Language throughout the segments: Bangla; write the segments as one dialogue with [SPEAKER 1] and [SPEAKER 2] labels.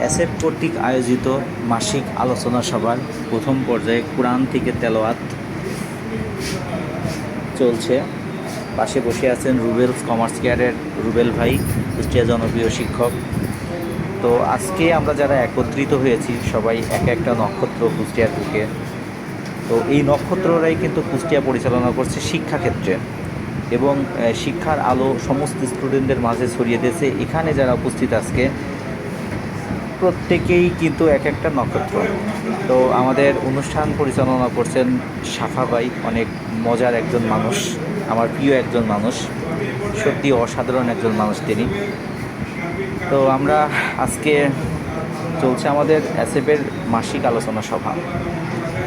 [SPEAKER 1] অ্যাসেপ কর্তৃক আয়োজিত মাসিক আলোচনা সভার প্রথম পর্যায়ে কোরআন থেকে তেলাওয়াত চলছে। পাশে বসে আছেন রুবেল কমার্স কেয়ারের রুবেল ভাই, কুষ্টিয়া জনপ্রিয় শিক্ষক। তো আজকে আমরা যারা একত্রিত হয়েছি, সবাই এক একটা নক্ষত্র কুষ্টিয়ার বুকে। তো এই নক্ষত্ররাই কিন্তু কুষ্টিয়া পরিচালনা করছে শিক্ষাক্ষেত্রে। এবং শিক্ষার আলো সমস্ত স্টুডেন্টদের মাঝে ছড়িয়ে দিয়েছে। এখানে যারা উপস্থিত আজকে প্রত্যেকেই কিন্তু এক একটা নক্ষত্র তো আমাদের অনুষ্ঠান পরিচালনা করছেন সাফাবাই অনেক মজার একজন মানুষ, আমার প্রিয় একজন মানুষ, সত্যি অসাধারণ একজন মানুষ তিনি। তো আমরা আজকে চলছে আমাদের অ্যাসেপের মাসিক আলোচনা সভা।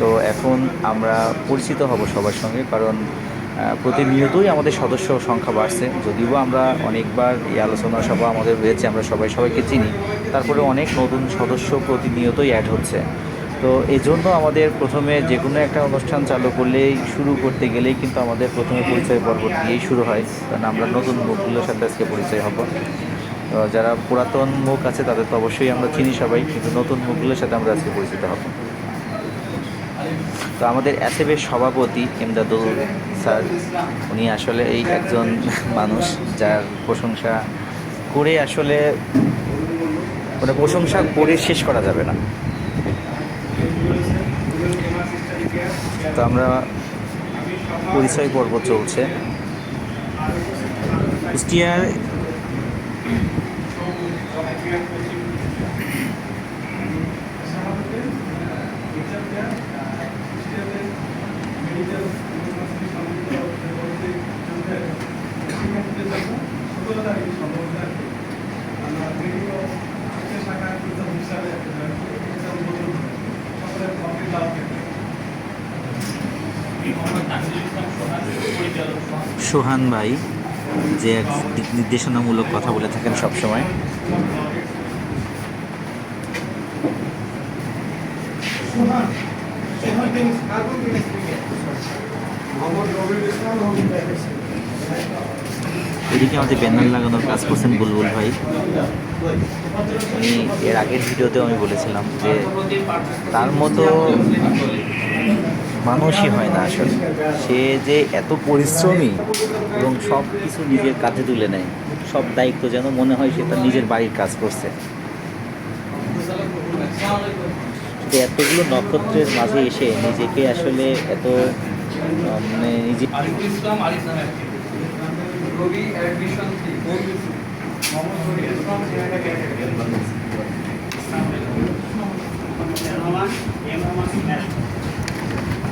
[SPEAKER 1] তো এখন আমরা পরিচিত হব সবার সঙ্গে, কারণ প্রতিনিয়তই আমাদের সদস্য সংখ্যা বাড়ছে। যদিও আমরা অনেকবার এই আলোচনা সভা আমাদের হয়েছে, আমরা সবাই সবাইকে চিনি। তারপরে অনেক নতুন সদস্য প্রতিনিয়তই অ্যাড হচ্ছে। তো এই জন্য আমাদের প্রথমে যে কোনো একটা অনুষ্ঠান চালু করলেই শুরু করতে গেলেই কিন্তু আমাদের প্রথমে পরিচয় পর্ব দিয়েই শুরু হয়। কারণ আমরা নতুন মুখগুলোর সাথে আজকে পরিচয় হব। যারা পুরাতন মুখ আছে তাদের তো অবশ্যই আমরা চিনি সবাই, কিন্তু নতুন মুখগুলোর সাথে আমরা আজকে পরিচিত হব। তো আমাদের অ্যাসেবের সভাপতি এমদাদুল স্যার, উনি আসলে এই একজন মানুষ যার প্রশংসা করে আসলে মানে প্রশংসা করে শেষ করা যাবে না। তো আমরা পরিচয় পর্ব চলছে। কুষ্টিয়ার সোহান ভাই যে এক দিক নির্দেশনামূলক কথা বলে থাকেন সবসময়। এদিকে আমাদের ব্যানার লাগানোর কাজ করছেন বুলবুল ভাই। উনি এর আগের ভিডিওতেও আমি বলেছিলাম যে তার মতো মানুষই হয় না আসলে। সে যে এত পরিশ্রমী এবং সব কিছু নিজের কাঁধে তুলে নেয় সব দায়িত্ব যেন মনে হয় সে তার নিজের বাড়ির কাজ করছে। এতগুলো নক্ষত্রের মাঝে এসে নিজেকে আসলে এত মানে নিজে